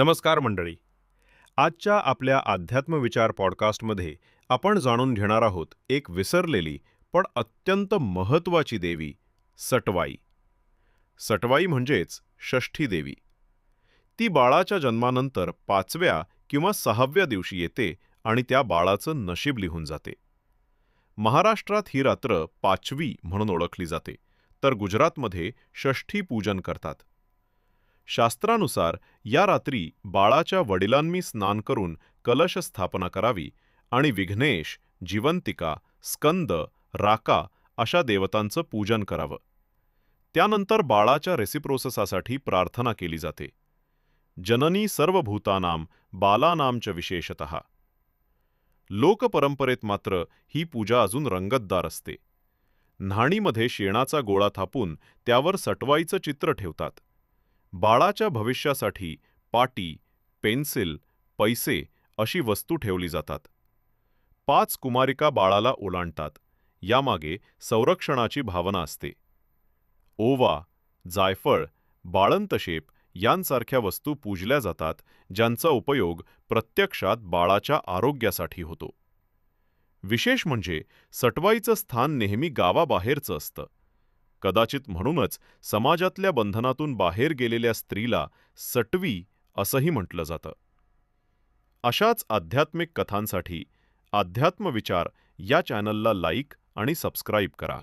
नमस्कार मंडळी. आजच्या आपल्या अध्यात्म विचार पॉडकास्टमध्ये आपण जाणून घेणार आहोत एक विसरलेली पण अत्यंत महत्त्वाची देवी सटवाई. सटवाई म्हणजेच षष्ठी देवी. ती बाळाच्या जन्मानंतर पाचव्या किंवा सहाव्या दिवशी येते आणि त्या बाळाचं नशीब लिहून जाते. महाराष्ट्रात ही रात्र पाचवी म्हणून ओळखली जाते तर गुजरातमध्ये षष्ठी पूजन करतात. शास्त्रानुसार या रात्री बाळाच्या वडिलांनी स्नान करून कलश स्थापना करावी आणि विघ्नेश जिवंतिका स्कंद राका अशा देवतांचं पूजन करावं. त्यानंतर बाळाच्या रेसिप्रोससासाठी प्रार्थना केली जाते. जननी सर्व भूतानाम बालानामच विशेषत. लोकपरंपरेत मात्र ही पूजा अजून रंगतदार असते. न्हाणीमध्ये शेणाचा गोळा थापून त्यावर सटवाईचं चित्र ठेवतात. बाळाच्या भविष्यासाठी पाटी पेन्सिल पैसे अशी वस्तू ठेवली जातात. पाच कुमारिका बाळाला ओलांडतात. यामागे संरक्षणाची भावना असते. ओवा जायफळ बाळंतशेप यांसारख्या वस्तू पूजल्या जातात ज्यांचा उपयोग प्रत्यक्षात बाळाच्या आरोग्यासाठी होतो. विशेष म्हणजे सटवाईचं स्थान नेहमी गावाबाहेरचं असतं. कदाचित म्हणूनच समाजातल्या बंधनातून बाहेर गेलेल्या स्त्रीला सटवी असंही म्हटलं जातं. अशाच आध्यात्मिक कथांसाठी अध्यात्म विचार या चॅनलला लाईक आणि सबस्क्राईब करा.